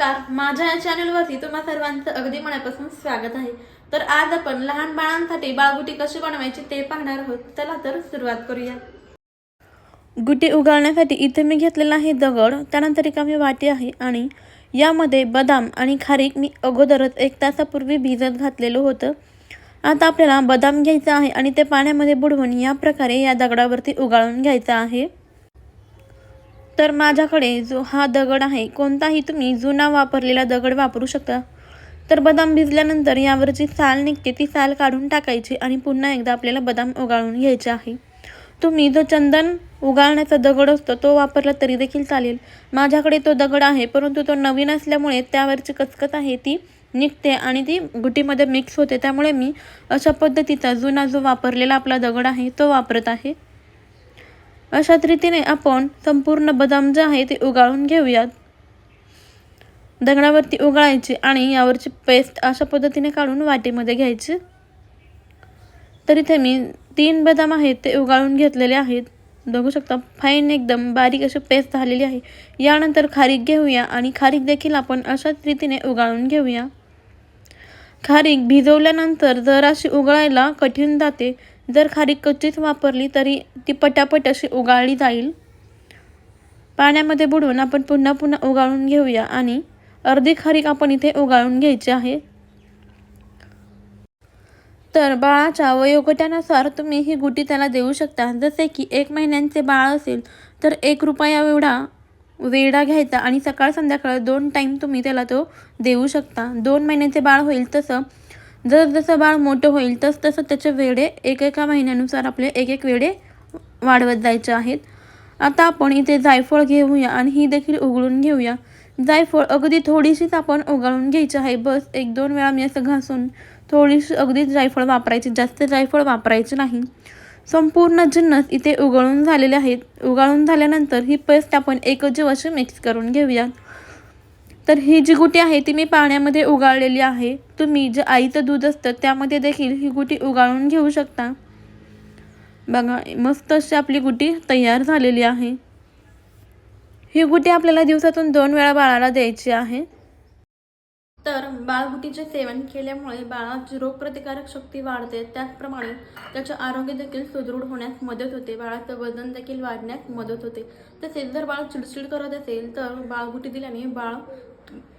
नमस्कार. माझ्या या चॅनलवरती तुम्हा सर्वांचं अगदी मनापासून स्वागत आहे. तर आज आपण लहान बाळांसाठी बाळगुटी कशी बनवायची ते पाहणार आहोत. चला तर सुरुवात करूया. गुटी उगाळण्यासाठी इथे मी घेतलेला आहे दगड त्यानंतर रिकामी वाटी आहे आणि यामध्ये बदाम आणि खारीक मी अगोदरच एक तासापूर्वी भिजत घातलेलं होतं. आता आपल्याला बदाम घ्यायचा आहे आणि ते पाण्यामध्ये बुडवून या प्रकारे या दगडावरती उगाळून घ्यायचं आहे. तर माझ्याकडे जो हा दगड आहे कोणताही तुम्ही जुना वापरलेला दगड वापरू शकता. तर बदाम भिजल्यानंतर यावरची साल निघते ती साल काढून टाकायची आणि पुन्हा एकदा आपल्याला बदाम उगाळून घ्यायचे आहे. तुम्ही जो चंदन उगाळण्याचा दगड असतो तो वापरला तरी देखील चालेल. माझ्याकडे तो दगड आहे परंतु तो नवीन असल्यामुळे त्यावरची कचकच आहे ती निघते आणि ती गुटीमध्ये मिक्स होते. त्यामुळे मी अशा पद्धतीचा जुना जो वापरलेला आपला दगड आहे तो वापरत आहे. अशाच रीतीने आपण संपूर्ण बदाम जे आहे ते उगाळून घेऊयात. दगडावरती उगाळायची आणि यावरची पेस्ट अशा पद्धतीने काढून वाटीमध्ये घ्यायची. तर इथे मी तीन बदाम आहेत ते उगाळून घेतलेले आहेत. बघू शकता फाईन एकदम बारीक अशी पेस्ट झालेली आहे. यानंतर खारीक घेऊया आणि खारीक देखील आपण अशाच रीतीने उगाळून घेऊया. खारीक भिजवल्यानंतर जराशी उगाळायला कठीण जाते. जर खारीक कच्चीच वापरली तरी ती पटापट अशी उगाळली जाईल. पाण्यामध्ये बुडवून आपण पुन्हा पुन्हा उगाळून घेऊया आणि अर्धी खारीक आपण इथे उगाळून घ्यायची आहे. तर बाळाच्या वयोगटानुसार तुम्ही ही गुटी त्याला देऊ शकता. जसे की एक महिन्यांचे बाळ असेल तर एक रुपया एवढा वेडा घ्यायचा आणि सकाळ संध्याकाळ दोन टाईम तुम्ही त्याला तो देऊ शकता. दोन महिन्याचे बाळ होईल तसं जर जसं बाळ मोठं होईल तस तसं त्याचे वेडे एक एका महिन्यानुसार आपले एक एक वेडे वाढवत जायचे आहेत. आता आपण इथे जायफळ घेऊया आणि ही देखील उघडून घेऊया. जायफळ अगदी थोडीशीच आपण उगाळून घ्यायची आहे. बस एक दोन वेळा मी असं घासून थोडीशी अगदीच जायफळ वापरायची जास्त जायफळ वापरायची नाही. संपूर्ण जिन्नस इथे उगळून झालेले आहेत. उगाळून झाल्यानंतर ही पेस्ट आपण एकजीव अशी मिक्स करून घेऊया तर ही जी गुटी आहे ती मी पाण्यामध्ये उगाळलेली आहे. तुम्ही जे आईचं दूध असतं त्यामध्ये देखील ही गुटी उगाळून घेऊ शकता. बघा मस्त अशी आपली गुटी तयार झालेली आहे. ही गुटी आपल्याला दिवसातून दोन वेळा बाळाला द्यायची आहे. तर बाळगुटीचे सेवन केल्यामुळे बाळाची रोगप्रतिकारक शक्ती वाढते. त्याचप्रमाणे त्याचे आरोग्य देखील सुदृढ होण्यास मदत होते. बाळाचं वजन देखील वाढण्यास मदत होते. तसेच जर बाळ चिडचिड करत असेल तर बाळगुटी दिल्याने बाळ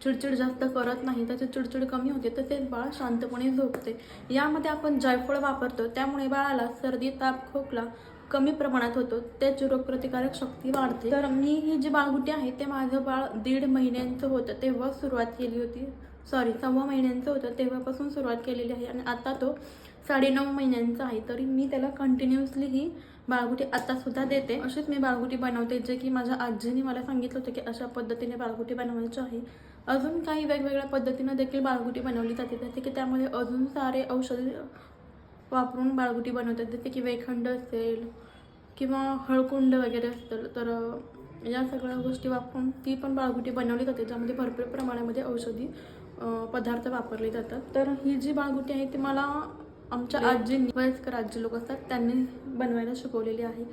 चिडचिड जास्त करत नाही. त्याची चिडचिड कमी होते. तसेच बाळ शांतपणे झोपते. यामध्ये आपण जायफळ वापरतो. त्यामुळे बाळाला सर्दी ताप खोकला कमी प्रमाणात होतो. त्याची रोगप्रतिकारक शक्ती वाढते. तर मी ही जी बाळगुटी आहे ते माझं बाळ दीड महिन्यांचं होतं. तेव्हा सुरुवात केली होती. सॉरी सव्वा महिन्यांचं होतं तेव्हापासून सुरुवात केलेली आहे. आणि आता तो साडेनऊ महिन्यांचा आहे. तरी मी त्याला कंटिन्युअसली ही बाळगुटी आतासुद्धा देते. अशीच मी बाळगुटी बनवते जे की माझ्या आजीने मला सांगितलं होतं की अशा पद्धतीने बाळगुटी बनवायची आहे. अजून काही वेगवेगळ्या पद्धतीनं देखील बाळगुटी बनवली जाते. जसे की त्यामध्ये अजून सारे औषध वापरून बाळगुटी बनवतात. जसे की वेखंड असेल किंवा हळकुंड वगैरे असतं तर या सगळ्या गोष्टी वापरून ती पण बाळगुटी बनवली जाते ज्यामध्ये भरपूर प्रमाणामध्ये औषधी पदार्थ वापरले जातात. तर ही जी बाळगुटी आहे ती मला आमच्या आजींनी वयस्कर आजी लोक असतात त्यांनी बनवायला शिकवलेली आहे.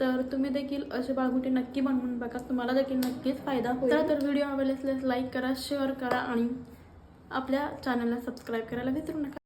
तर तुम्ही देखील अशी बाळगुटी नक्की बनवून बघा. तुम्हाला देखील नक्कीच फायदा होईल. तर तर व्हिडिओ आवडले असल्यास लाईक करा शेअर करा आणि आपल्या चॅनलला सबस्क्राईब करायला विसरू नका.